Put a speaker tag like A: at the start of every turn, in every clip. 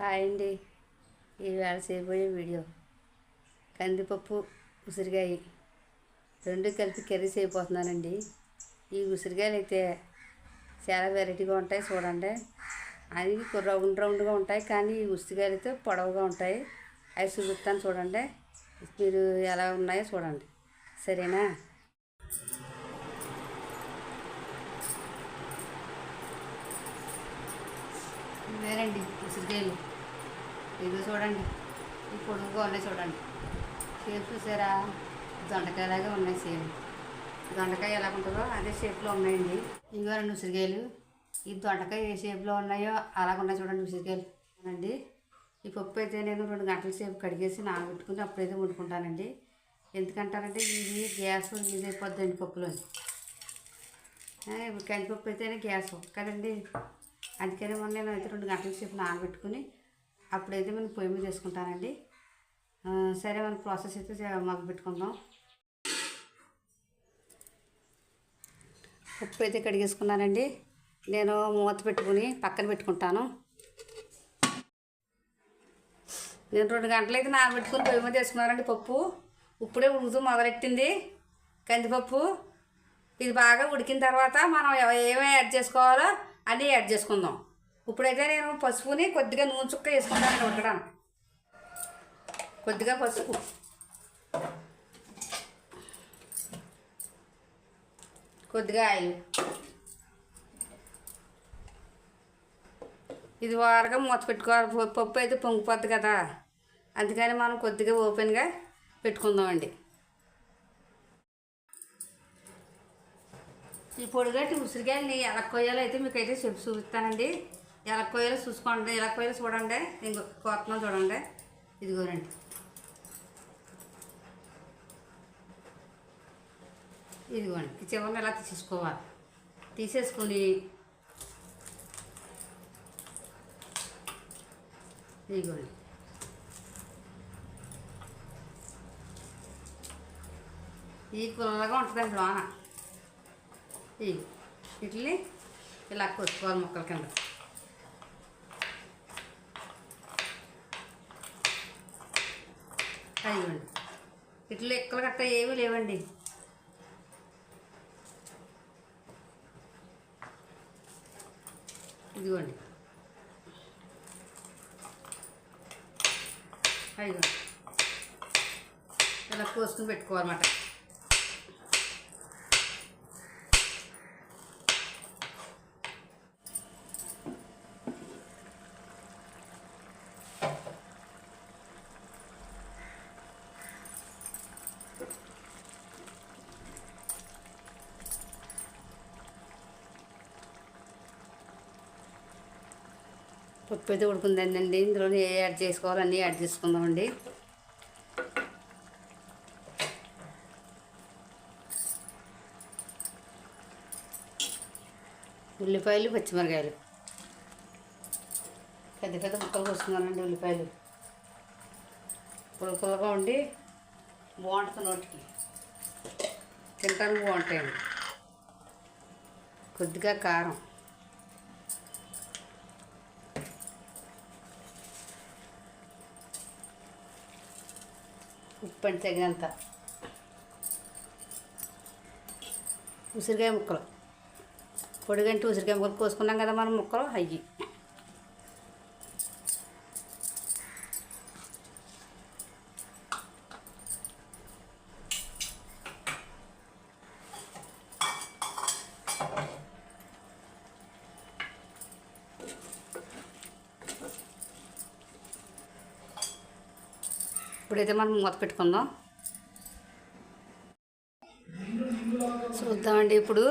A: Hi అండి. ఈవేళ చేయబోయే వీడియో కందిపప్పు ఉసిరికాయ రెండు కలిపి కర్రీ చేయబోతున్నానండి. ఈ ఉసిరికాయలు అయితే చాలా వెరైటీగా ఉంటాయి చూడండి. అది రౌండ్ రౌండ్గా ఉంటాయి కానీ ఈ ఉసిరికాయలు అయితే పొడవుగా ఉంటాయి. అవి చూపిస్తాను చూడండి. మీరు ఎలా ఉన్నాయో చూడండి. సరేనా? వేరండి ఉసిరికాయలు ఇది చూడండి. ఈ పొడుగుగా ఉన్నాయి చూడండి. షేప్ చూసారా? దొండకాయలాగే ఉన్నాయి సేమ్. దొండకాయ ఎలా ఉంటుందో అదే షేప్లో ఉన్నాయండి. ఇంకో రెండు ఉసిరికాయలు. ఈ దొండకాయ ఏ షేప్లో ఉన్నాయో అలాగ ఉన్నాయి చూడండి ఉసిరికాయలు. అండి ఈ పప్పు అయితే నేను రెండు గంటల సేపు కడిగేసి నానబెట్టుకుని అప్పుడైతే వండుకుంటానండి. ఎందుకంటారంటే ఇది గ్యాస్ ఇది అయిపోద్దండి పప్పులో ఇప్పుడు కందిపప్పు అయితేనే గ్యాస్. కదండి. అందుకనే మొన్న నేను అయితే రెండు గంటల సేపు నానబెట్టుకుని అప్పుడైతే మనం పొయ్యి మీద చేసుకుంటానండి. సరే మన ప్రాసెస్ అయితే మాకు పెట్టుకుందాం. ఉప్పు అయితే కడిగేసుకున్నానండి. నేను మూత పెట్టుకుని పక్కన పెట్టుకుంటాను. నేను రెండు గంటలు అయితే నానబెట్టుకుని పొయ్యి మీద వేసుకున్నానండి పప్పు. ఇప్పుడే ఉడుకుతూ మొదలెట్టింది కందిపప్పు. ఇది బాగా ఉడికిన తర్వాత మనం ఏమేమి యాడ్ చేసుకోవాలో అన్నీ యాడ్ చేసుకుందాం. ఇప్పుడైతే నేను పసుపుని కొద్దిగా నూనె చుక్క వేసుకుంటాను ఉడకడానికి కొద్దిగా పసుపు. కొద్దిగా ఆయిల్. ఇది వారగా మూత పెట్టుకోవాలి. పప్పు అయితే పొంగిపోద్ది కదా. అందుకని మనం కొద్దిగా ఓపెన్గా పెట్టుకుందామండి. ఈ పొడిగట్టి ఉసిరికాయలని ఎలా కొయ్యాలో అయితే మీకు అయితే చెప్పి చూపిస్తానండి. ఎలా కొయ్యాలో చూసుకోండి ఎలా కొయ్యాలో చూడండి ఇంకో కోతున్నాం చూడండి. ఇదిగోనండి ఇదిగోండి ఈ చివరిని ఎలా తీసేసుకోవాలి? తీసేసుకొని ఇదిగోండి. ఈ కులలాగా ఉంటుందండి లోన ఇవి వీటిని ఇలా కొట్టుకోవాలి మొక్కల కింద. అయ్యండి ఇట్లా ఎక్కలు గట్ట ఏమీ లేవండి. ఇదిగోండి. అయ్యండి ఇలా కోసుకుని పెట్టుకోవాలన్నమాట. పప్పు అయితే ఉడుకుందండి ఇందులో ఏ యాడ్ చేసుకోవాలని యాడ్ చేసుకుందామండి. ఉల్లిపాయలు పచ్చిమిరకాయలు. పెద్ద పెద్ద ముక్కలు కోసుకున్నానండి ఉల్లిపాయలు. పుల్ల ఉండి బాగుంటుంది నోటికి. తింటానికి బాగుంటాయండి. కొద్దిగా కారం. ఉప్పు తగినంత ఉసిరికాయ ముక్కలు. పొడిగంటి ఉసిరికాయ ముక్కలు కోసుకున్నాం కదా మనం ముక్కలు? అయ్యి. ఇప్పుడైతే మనం మూత పెట్టుకుందాం. చూద్దామండి ఇప్పుడు.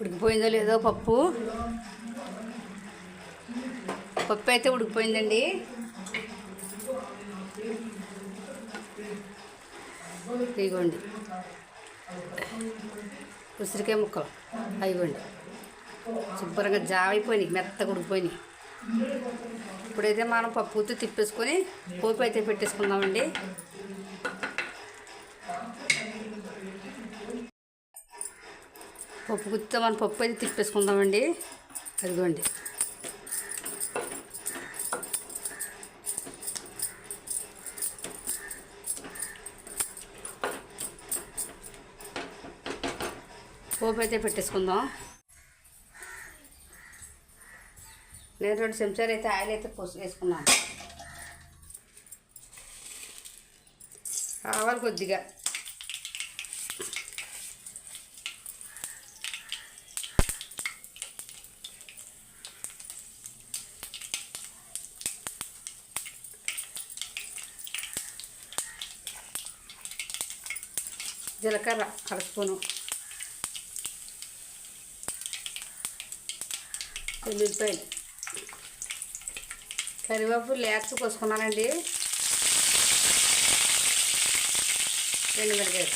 A: ఉడికిపోయిందో లేదో పప్పు. పప్పు అయితే ఉడికిపోయిందండి ఇగోండి ఉసిరికాయ ముక్కలు. అయిగోండి శుభ్రంగా జావైపోయినాయి మెత్తగా ఉడికిపోయినాయి. ఇప్పుడైతే మనం పప్పు తిప్పేసుకొని పోపు అయితే పెట్టేసుకుందామండి. పప్పు గుత్తితో మనం పప్పు అయితే తిప్పేసుకుందామండి. అదిగోండి. పోపు అయితే పెట్టేసుకుందాం. నేను రెండు చెంచాలు అయితే ఆయిల్ అయితే పోసి వేసుకున్నాను. ఆవాలు కొద్దిగా. జీలకర్ర అర స్పూను. ఎల్లుల్లిపాయలు కరివేపు లేత కోసుకున్నానండి. రెండు మిరపకాయలు.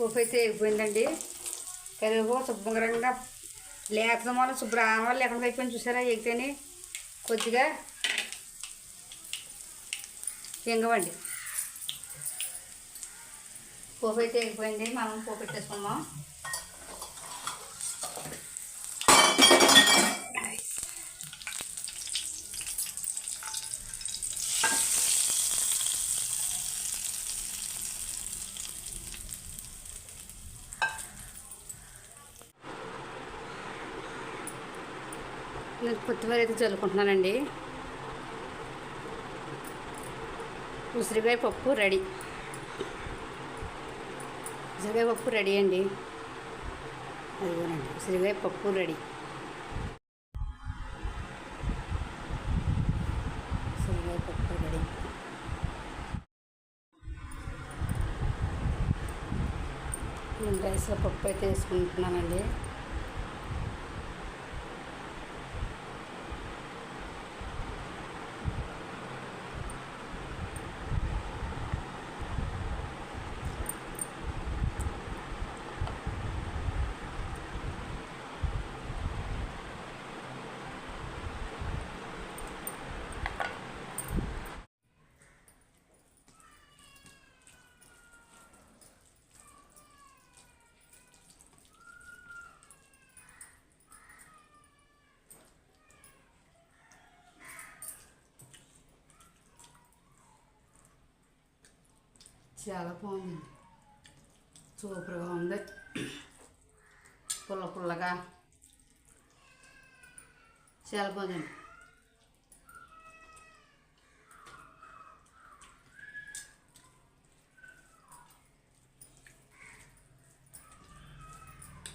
A: పోపు అయితే అయిపోయిందండి. కరివేపు శుభ్రంగా లేకపోతే మనం శుభ్రం లేకుండా అయిపోయింది చూసారా ఎగితేనే కొద్దిగా ఎంగవండి. పోపు అయితే ఎగిపోయింది మనం పోపు పెట్టేసుకుందాం నేను కొత్తిమీర అయితే చల్లుకుంటున్నానండి ఉసిరికాయ పప్పు రెడీ. ఉసిరికాయ పప్పు రెడీ అండి. అదిగోనండి ఉసిరికాయ పప్పు రెడీ. ఉసిరికాయ పప్పు రెడీ. నేను రైస్లో పప్పు అయితే వేసుకుంటున్నానండి. చాలా బాగుంది సూపర్గా ఉంది పుల్ల పుల్లగా చాలా బాగుందండి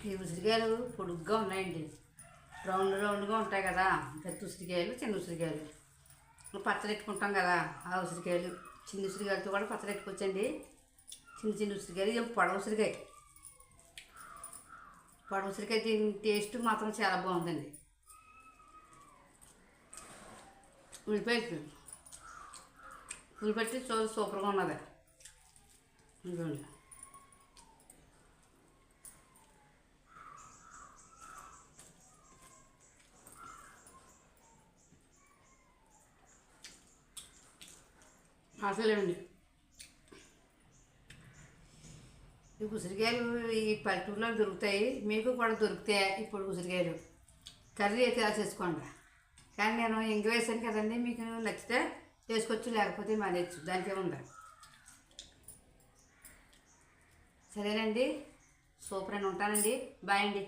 A: ఈ ఉసిరికాయలు పొడుగ్గా ఉన్నాయండి రౌండ్ రౌండ్గా ఉంటాయి కదా పెద్ద ఉసిరికాయలు చిన్న ఉసిరికాయలు పచ్చడి పెట్టుకుంటాం కదా ఆ ఉసిరికాయలు చిన్న ఉసిరికాయలతో కూడా పచ్చడి పెట్టుకోవచ్చండి. చిన్న చిన్న ఉసిరికాయలు ఇవి పొడవ ఉసిరికాయ పొడవ ఉసిరికాయ దీని టేస్ట్ మాత్రం చాలా బాగుందండి. ఉల్లిపాయలు ఉల్లిపెట్టి చూ సూపర్గా ఉన్నది. ఇదిగోండి. అసలేండి ఈ ఉసిరికాయలు ఈ పల్లెటూరులో దొరుకుతాయి మీకు కూడా దొరుకుతాయి? ఇప్పుడు ఉసిరికాయలు. కర్రీ అయితే చేసుకోండి. కానీ నేను ఇంక వేసాను కదండి మీకు నచ్చితే చేసుకోవచ్చు లేకపోతే మానేచ్చు దానికే ఉండాలి సరేనండి. సూపర్ అని ఉంటానండి. బాయ్ అండి.